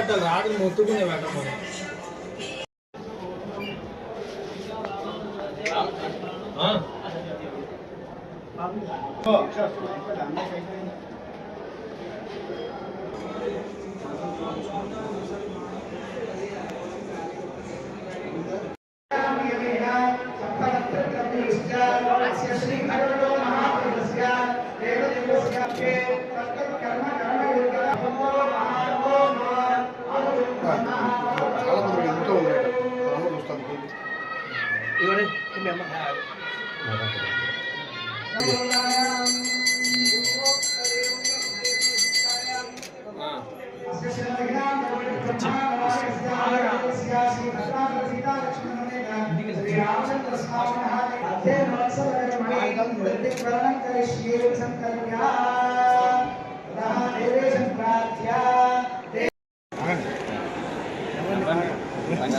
పెట్టాలి రాత్రి మొత్తుకునే పెట్టమని ఆ. చాలా మంది ఇంట్లో ఉన్నాడు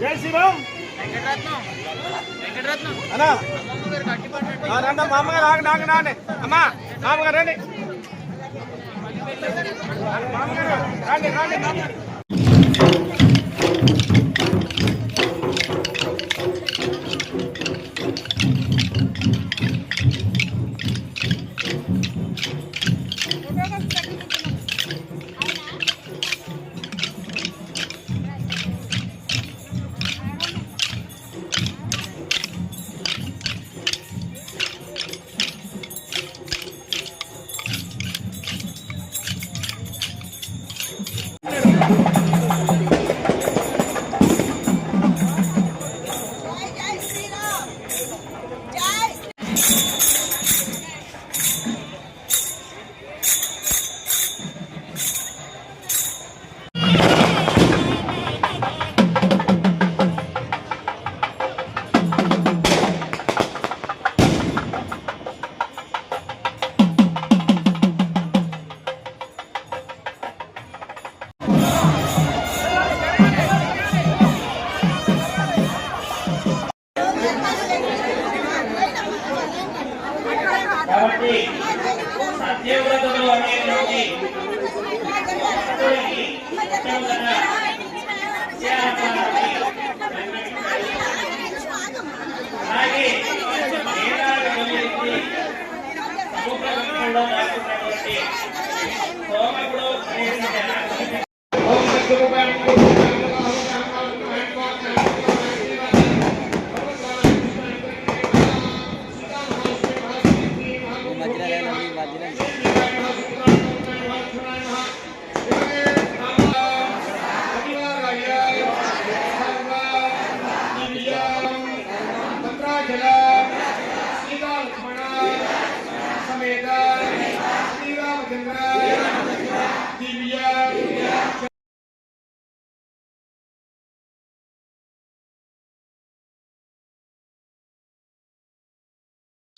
జై శ్రీరామ్. అన్నా. ఆ, రండి మామగారు ఆగండి ఆగండి ఆగండి. అమ్మా మామగారు రండి. మామగారు రండి రండి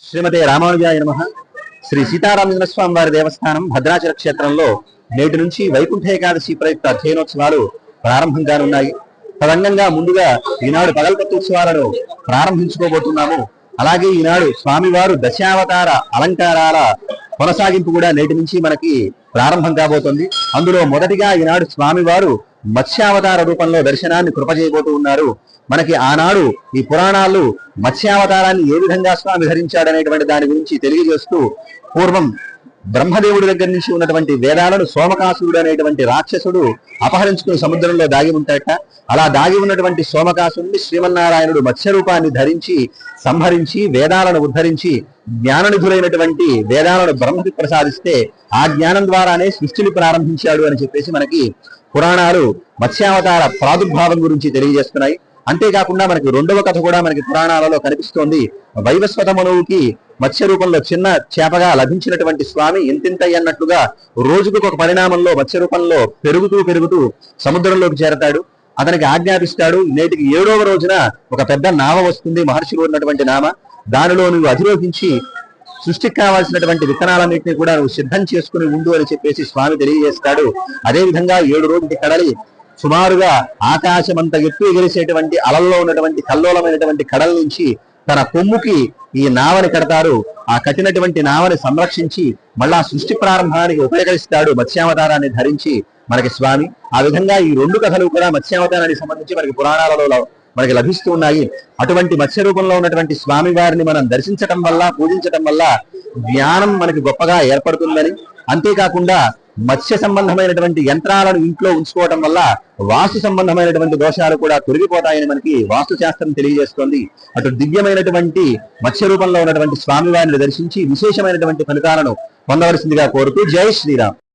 శ్రీమతి రామానుజాయ నమ. శ్రీ సీతారామచంద్ర స్వామి వారి దేవస్థానం భద్రాచల క్షేత్రంలో నేటి నుంచి వైకుంఠ ఏకాదశి ప్రయుక్త అధ్యయనోత్సవాలు ప్రారంభం కానున్నాయి తదంగంగా ముందుగా ఈనాడు పగల్పత్తు ఉత్సవాలను ప్రారంభించుకోబోతున్నాము. అలాగే ఈనాడు స్వామివారు దశావతార అలంకారాల కొనసాగింపు కూడా నేటి నుంచి మనకి ప్రారంభం కాబోతుంది. అందులో మొదటిగా ఈనాడు స్వామివారు మత్స్యావతార రూపంలో దర్శనాన్ని కృప చేయబోతూ ఉన్నారు. మనకి ఆనాడు ఈ పురాణాలు మత్స్యావతారాన్ని ఏ విధంగా స్వామి ధరించాడనేటువంటి దాని గురించి తెలియజేస్తూ పూర్వం బ్రహ్మదేవుడి దగ్గర నుంచి ఉన్నటువంటి వేదాలను సోమకాసుడు అనేటువంటి రాక్షసుడు అపహరించుకుని సముద్రంలో దాగి ఉంటాడట. అలా దాగి ఉన్నటువంటి సోమకాసుడిని శ్రీమన్నారాయణుడు మత్స్య రూపాన్ని ధరించి సంహరించి వేదాలను ఉద్ధరించి జ్ఞాననిధులైనటువంటి వేదాలను బ్రహ్మకి ప్రసాదిస్తే ఆ జ్ఞానం ద్వారానే సృష్టిని ప్రారంభించాడు అని చెప్పేసి మనకి పురాణాలు మత్స్యావతార ప్రాదుర్భావం గురించి తెలియజేస్తున్నాయి. అంతేకాకుండా మనకి రెండవ కథ కూడా మనకి పురాణాలలో కనిపిస్తోంది. వైవస్వత మనువుకి మత్స్య రూపంలో చిన్న చేపగా లభించినటువంటి స్వామి ఇంతింతయ్య అన్నట్లుగా రోజుకు ఒక పరిణామంలో మత్స్య రూపంలో పెరుగుతూ పెరుగుతూ సముద్రంలోకి చేరతాడు. అతనికి ఆజ్ఞాపిస్తాడు నేటికి ఏడవ రోజున ఒక పెద్ద నావ వస్తుంది మహర్షులు ఉన్నటువంటి నామ. దానిలో నువ్వు అధిరోహించి సృష్టికి కావాల్సినటువంటి విత్తనాలన్నింటినీ కూడా నువ్వు సిద్ధం చేసుకుని ఉండు అని చెప్పేసి స్వామి తెలియజేస్తాడు. అదే విధంగా ఏడు రోజుల కడలి సుమారుగా ఆకాశమంత ఎత్తు ఎగిరిసేటువంటి అలల్లో ఉన్నటువంటి కల్లోలమైనటువంటి కడల నుంచి తన కొమ్ముకి ఈ నావని కడతారు. ఆ కట్టినటువంటి నావని సంరక్షించి మళ్ళా సృష్టి ప్రారంభానికి ఉపయోగిస్తాడు మత్స్యావతారాన్ని ధరించి మనకి స్వామి. ఆ విధంగా ఈ రెండు కథలు కూడా మత్స్యావతారానికి సంబంధించి మనకి పురాణాలలో మనకి లభిస్తూ ఉన్నాయి. అటువంటి మత్స్య రూపంలో ఉన్నటువంటి స్వామి వారిని మనం దర్శించటం వల్ల పూజించటం వల్ల జ్ఞానం మనకి గొప్పగా ఏర్పడుతుందని. అంతేకాకుండా మత్స్య సంబంధమైనటువంటి యంత్రాలను ఇంట్లో ఉంచుకోవటం వల్ల వాస్తు సంబంధమైనటువంటి దోషాలు కూడా తొలగిపోతాయని మనకి వాస్తు శాస్త్రం తెలియజేస్తోంది. అటు దివ్యమైనటువంటి మత్స్య రూపంలో ఉన్నటువంటి స్వామివారిని దర్శించి విశేషమైనటువంటి ఫలితాలను పొందవలసిందిగా కోరుతూ జై శ్రీరామ్.